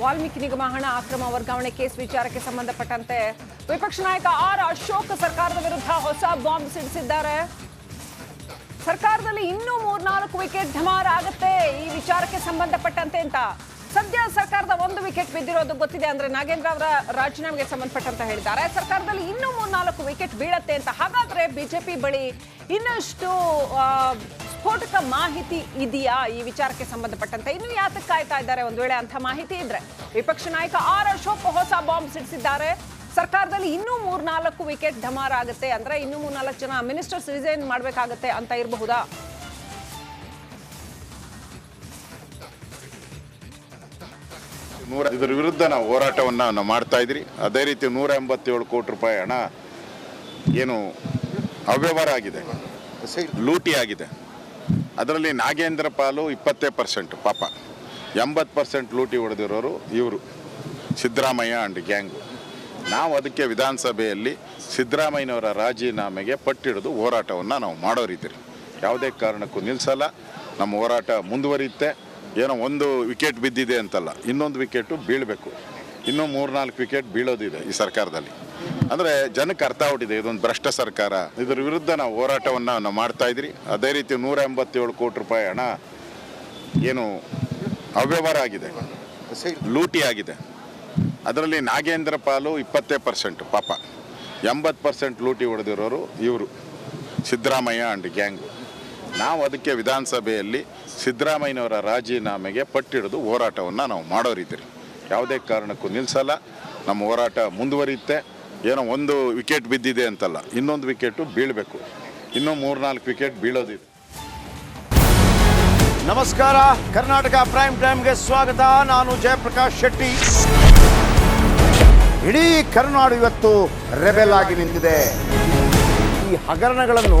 ವಾಲ್ಮೀಕಿ ನಿಗಮ ಹಣ ಅಕ್ರಮ ವರ್ಗಾವಣೆ ಕೇಸ್ ವಿಚಾರಕ್ಕೆ ಸಂಬಂಧಪಟ್ಟಂತೆ ವಿಪಕ್ಷ ನಾಯಕ ಆರ್ ಅಶೋಕ್ ಸರ್ಕಾರದ ವಿರುದ್ಧ ಹೊಸ ಬಾಂಬ್ ಸಿಡಿಸಿದ್ದಾರೆ. ಸರ್ಕಾರದಲ್ಲಿ ಇನ್ನೂ ಮೂರ್ನಾಲ್ಕು ವಿಕೆಟ್ ಧಮಾರ್ ಆಗುತ್ತೆ ಈ ವಿಚಾರಕ್ಕೆ ಸಂಬಂಧಪಟ್ಟಂತೆ ಅಂತ ಸದ್ಯ ಸರ್ಕಾರದ ಒಂದು ವಿಕೆಟ್ ಬಿದ್ದಿರೋದು ಗೊತ್ತಿದೆ ಅಂದ್ರೆ ನಾಗೇಂದ್ರ ಅವರ ರಾಜೀನಾಮೆಗೆ ಸಂಬಂಧಪಟ್ಟಂತ ಹೇಳಿದ್ದಾರೆ. ಸರ್ಕಾರದಲ್ಲಿ ಇನ್ನೂ ಮೂರ್ನಾಲ್ಕು ವಿಕೆಟ್ ಬೀಳತ್ತೆ ಅಂತ. ಹಾಗಾದ್ರೆ ಬಿಜೆಪಿ ಬಳಿ ಇನ್ನಷ್ಟು ಸ್ಫೋಟಕ ಮಾಹಿತಿ ಇದೆಯಾ ಈ ವಿಚಾರಕ್ಕೆ ಸಂಬಂಧಪಟ್ಟಂತೆ? ಇನ್ನು ಯಾತಕ್ಕೆ ಕಾಯ್ತಾ ಇದ್ದಾರೆ ಒಂದು ವೇಳೆ ಅಂತ ಮಾಹಿತಿ ಇದ್ರೆ? ವಿಪಕ್ಷ ನಾಯಕ ಆರ್ ಅಶೋಕ್ ಹೊಸ ಬಾಂಬ್ ಸಿಡಿಸಿದ್ದಾರೆ. ಸರ್ಕಾರದಲ್ಲಿ ಇನ್ನೂ ಮೂರ್ನಾಲ್ಕು ವಿಕೆಟ್ ಧಮಾರ ಆಗುತ್ತೆ ಅಂದ್ರೆ ಇನ್ನೂ ಮೂರ್ನಾಲ್ಕು ಜನ ಮಿನಿಸ್ಟರ್ಸ್ ರಿಸೈನ್ ಮಾಡಬೇಕಾಗತ್ತೆ ಅಂತ ಇರಬಹುದಾ? ನೂರ ಇದರ ವಿರುದ್ಧ ನಾವು ಹೋರಾಟವನ್ನು ನಾವು ಮಾಡ್ತಾ ಇದ್ರಿ. ಅದೇ ರೀತಿ ನೂರ ಎಂಬತ್ತೇಳು ಕೋಟಿ ರೂಪಾಯಿ ಹಣ ಏನು ಅವ್ಯವಹಾರ ಆಗಿದೆ. ಲೂಟಿ ಆಗಿದೆ. ಅದರಲ್ಲಿ ನಾಗೇಂದ್ರ ಪಾಲು ಇಪ್ಪತ್ತೇ ಪರ್ಸೆಂಟ್ ಪಾಪ. ಎಂಬತ್ತು ಪರ್ಸೆಂಟ್ ಲೂಟಿ ಹೊಡೆದಿರೋರು ಇವರು. Siddaramaiah and gang. ನಾವು ಅದಕ್ಕೆ ವಿಧಾನಸಭೆಯಲ್ಲಿ ಸಿದ್ದರಾಮಯ್ಯನವರ ರಾಜೀನಾಮೆಗೆ ಪಟ್ಟಿಡಿದು ಹೋರಾಟವನ್ನು ನಾವು ಮಾಡೋರಿದ್ದೀರಿ. ಯಾವುದೇ ಕಾರಣಕ್ಕೂ ನಿಲ್ಲಿಸಲ್ಲ ನಮ್ಮ ಹೋರಾಟ ಮುಂದುವರಿಯುತ್ತೆ. ಏನೋ ಒಂದು ವಿಕೆಟ್ ಬಿದ್ದಿದೆ ಅಂತಲ್ಲ, ಇನ್ನೊಂದು ವಿಕೆಟು ಬೀಳಬೇಕು. ಇನ್ನೂ ಮೂರ್ನಾಲ್ಕು ವಿಕೆಟ್ ಬೀಳೋದಿದೆ ಈ ಸರ್ಕಾರದಲ್ಲಿ. ಅಂದರೆ ಜನಕ್ಕೆ ಅರ್ಥ ಆಗ್ಬಿಟ್ಟಿದೆ, ಇದೊಂದು ಭ್ರಷ್ಟ ಸರ್ಕಾರ. ಇದರ ವಿರುದ್ಧ ನಾವು ಹೋರಾಟವನ್ನು ನಾವು ಮಾಡ್ತಾ ಇದ್ರಿ. ಅದೇ ರೀತಿ ನೂರ ಎಂಬತ್ತೇಳು ಕೋಟಿ ರೂಪಾಯಿ ಹಣ ಏನು ಅವ್ಯವಹಾರ ಆಗಿದೆ. ಲೂಟಿ ಆಗಿದೆ. ಅದರಲ್ಲಿ ನಾಗೇಂದ್ರ ಪಾಲು ಇಪ್ಪತ್ತೇ ಪರ್ಸೆಂಟ್ ಪಾಪ. ಎಂಬತ್ತು ಪರ್ಸೆಂಟ್ ಲೂಟಿ ಹೊಡೆದಿರೋರು ಇವರು. Siddaramaiah and gang. ನಾವು ಅದಕ್ಕೆ ವಿಧಾನಸಭೆಯಲ್ಲಿ ಸಿದ್ದರಾಮಯ್ಯನವರ ರಾಜೀನಾಮೆಗೆ ಪಟ್ಟಿಡಿದು ಹೋರಾಟವನ್ನು ನಾವು ಮಾಡೋರಿದ್ದೀರಿ. ಯಾವುದೇ ಕಾರಣಕ್ಕೂ ನಿಲ್ಲಿಸಲ್ಲ ನಮ್ಮ ಹೋರಾಟ ಮುಂದುವರಿಯುತ್ತೆ. ಏನೋ ಒಂದು ವಿಕೆಟ್ ಬಿದ್ದಿದೆ ಅಂತಲ್ಲ. ಇನ್ನೊಂದು ವಿಕೆಟು ಬೀಳಬೇಕು. ಇನ್ನೂ ಮೂರ್ನಾಲ್ಕು ವಿಕೆಟ್ ಬೀಳೋದಿದೆ. ನಮಸ್ಕಾರ. ಕರ್ನಾಟಕ ಪ್ರೈಮ್ ಟೈಮ್ಗೆ ಸ್ವಾಗತ. ನಾನು ಜಯಪ್ರಕಾಶ್ ಶೆಟ್ಟಿ. ಇಡೀ ಕರುನಾಡು ಇವತ್ತು ರೆಬೆಲ್ ಆಗಿ ನಿಂತಿದೆ. ಈ ಹಗರಣಗಳನ್ನು